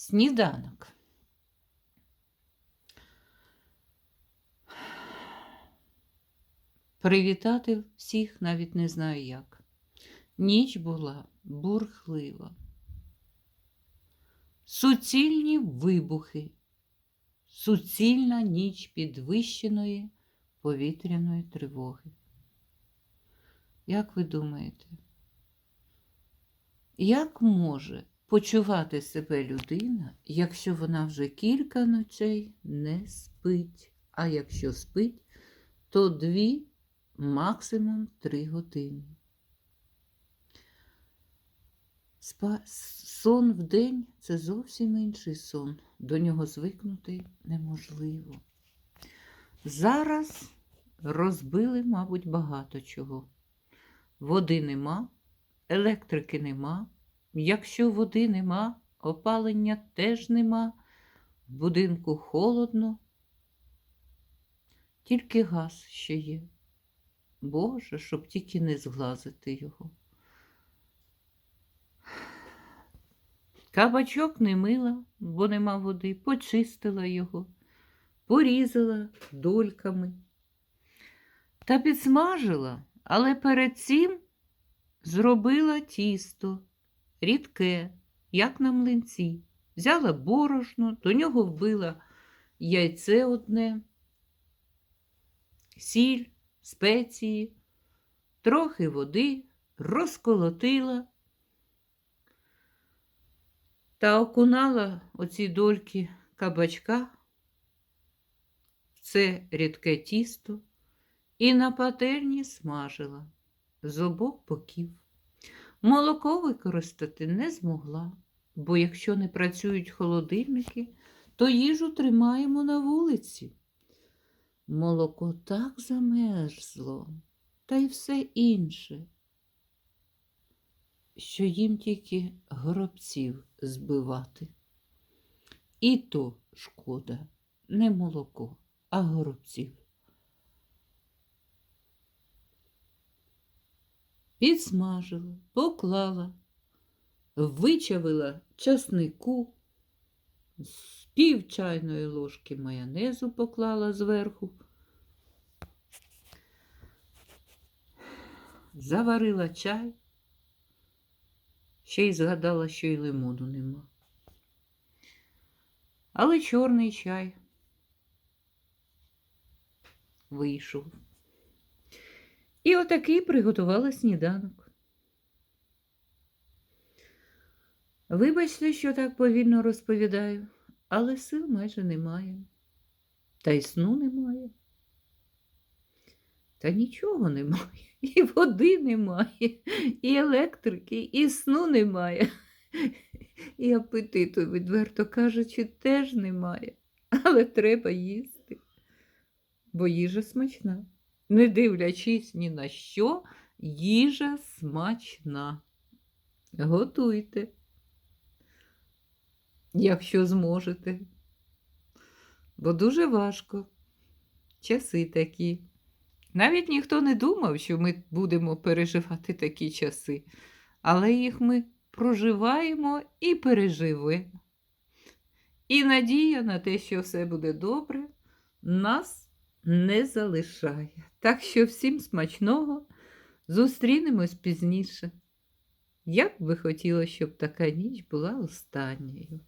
Сніданок. Привітати всіх навіть не знаю як. Ніч була бурхлива. Суцільні вибухи, суцільна ніч підвищеної повітряної тривоги. Як ви думаєте, як може почувати себе людина, якщо вона вже кілька ночей не спить, а якщо спить, то дві, максимум три години? Спа... Сон в день це зовсім інший сон. До нього звикнути неможливо. Зараз розбили, мабуть, багато чого. Води нема, електрики нема. Якщо води нема, опалення теж нема, в будинку холодно, тільки газ ще є. Боже, щоб тільки не зглазити його. Кабачок не мила, бо нема води, почистила його, порізала дольками та підсмажила, але перед цим зробила тісто рідке, як на млинці. Взяла борошно, до нього вбила яйце одне, сіль, спеції, трохи води, розколотила та окунала оці дольки кабачка в це рідке тісто і на пательні смажила з обох боків. Молоко використати не змогла, бо якщо не працюють холодильники, то їжу тримаємо на вулиці. Молоко так замерзло, та й все інше, що їм тільки гробців збивати. І то шкода, не молоко, а горобців. Підсмажила, поклала, вичавила часнику, з пів чайної ложки майонезу поклала зверху, заварила чай, ще й згадала, що й лимону нема. Але чорний чай вийшов. І отакий приготувала сніданок. Вибачте, що так повільно розповідаю, але сил майже немає. Та й сну немає. Та нічого немає. І води немає, і електрики, і сну немає. І апетиту, відверто кажучи, теж немає. Але треба їсти, бо їжа смачна. Не дивлячись ні на що, їжа смачна. Готуйте, якщо зможете. Бо дуже важко. Часи такі. Навіть ніхто не думав, що ми будемо переживати такі часи, але їх ми проживаємо і переживемо. І надія на те, що все буде добре, нас не залишає. Так що всім смачного зустрінемось пізніше. Як би хотіла, щоб така ніч була останньою.